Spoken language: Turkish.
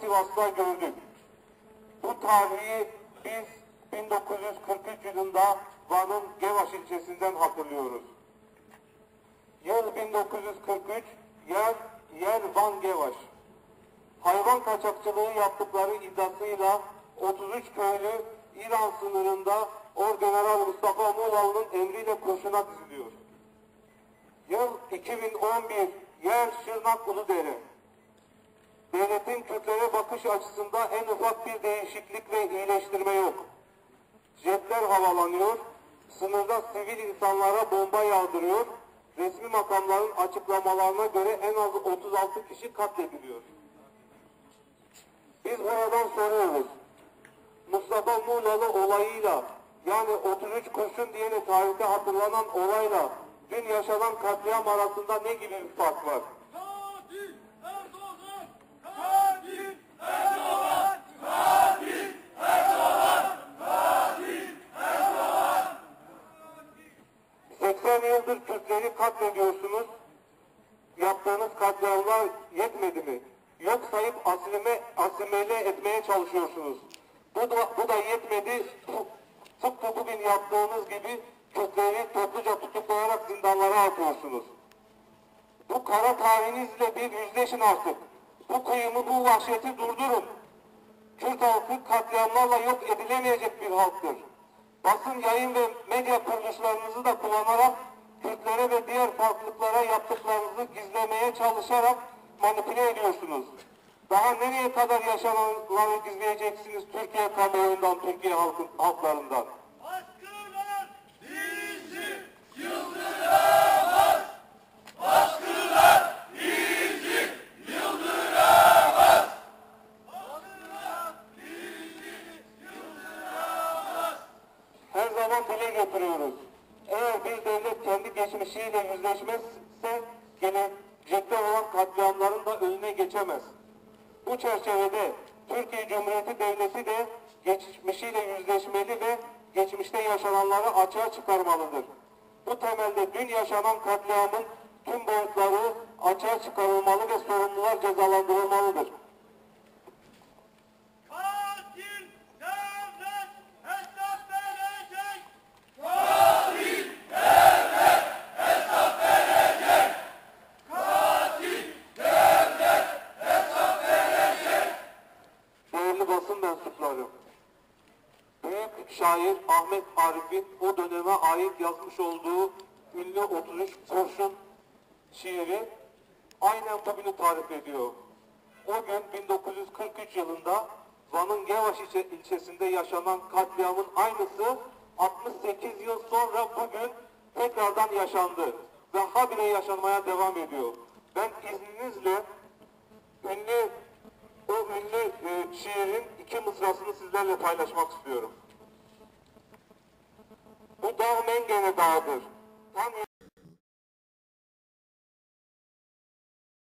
Sivas'ta gördük. Bu tarihi biz 1943 yılında Van'ın Gevaş ilçesinden hatırlıyoruz. Yıl 1943, yer, yer Van Gevaş. Hayvan kaçakçılığı yaptıkları iddiasıyla 33 köylü İran sınırında Orgeneral Mustafa Muğlalı'nın emriyle kurşuna diziliyor. Yıl 2011, yer Şırnak Uludere. Devletin Kürtlere bakış açısında en ufak bir değişiklik ve iyileştirme yok. Jetler havalanıyor, sınırda sivil insanlara bomba yağdırıyor, resmi makamların açıklamalarına göre en az 36 kişi katlediliyor. Biz buradan soruyoruz. Mustafa Muğlalı olayıyla yani 33 kurşun diyene tarihte hatırlanan olayla dün yaşanan katliam arasında ne gibi bir fark var? Katil Erdoğan! Katil Erdoğan! Katil Erdoğan! Katil Erdoğan! 80 yıldır Kürtleri katlediyorsunuz. Yaptığınız katliamlar yetmedi mi? Yok sayıp asilime, asimile etmeye çalışıyorsunuz. Bu da, bu da yetmedi. Tıpkı bugün yaptığınız gibi Kürtleri topluca tutuklayarak zindanlara atıyorsunuz. Bu kara tarihinizle bir yüzleşin artık. Bu kıyımı, bu vahşeti durdurun. Kürt halkı katliamlarla yok edilemeyecek bir halktır. Basın, yayın ve medya kuruluşlarınızı da kullanarak Kürtlere ve diğer farklılıklara yaptıklarınızı gizlemeye çalışarak manipüle ediyorsunuz. Daha nereye kadar yaşananları gizleyeceksiniz Türkiye kamuoyundan, Türkiye halkın, halklarından? Baskılar bizi yıldıramaz! Baskılar bizi yıldıramaz! Baskılar bizi yıldıramaz! her zaman dile getiriyoruz. Bir devlet kendi geçmişiyle yüzleşmezse gelecekte olan katliamların da önüne geçemez. Bu çerçevede Türkiye Cumhuriyeti Devleti de geçmişiyle yüzleşmeli ve geçmişte yaşananları açığa çıkarmalıdır. Bu temelde dün yaşanan katliamın tüm boyutları açığa çıkarılmalı ve sorumlular cezalandırılmalıdır. Katil devlet hesap verecek! Katil devlet hesap verecek! Katil devlet hesap verecek! Değerli basın mensupları, büyük şair Ahmet Arif'in o döneme ait yazmış olduğu ünlü 33 kurşun şiiri aynen bugünü tarif ediyor. O gün 1943 yılında Van'ın Gevaş ilçe- ilçesinde yaşanan katliamın aynısı 68 yıl sonra bugün tekrardan yaşandı ve habire yaşanmaya devam ediyor. Ben izninizle ünlü o ünlü e, şiirin iki mısrasını sizlerle paylaşmak istiyorum. Bu dağ men gene dağdır.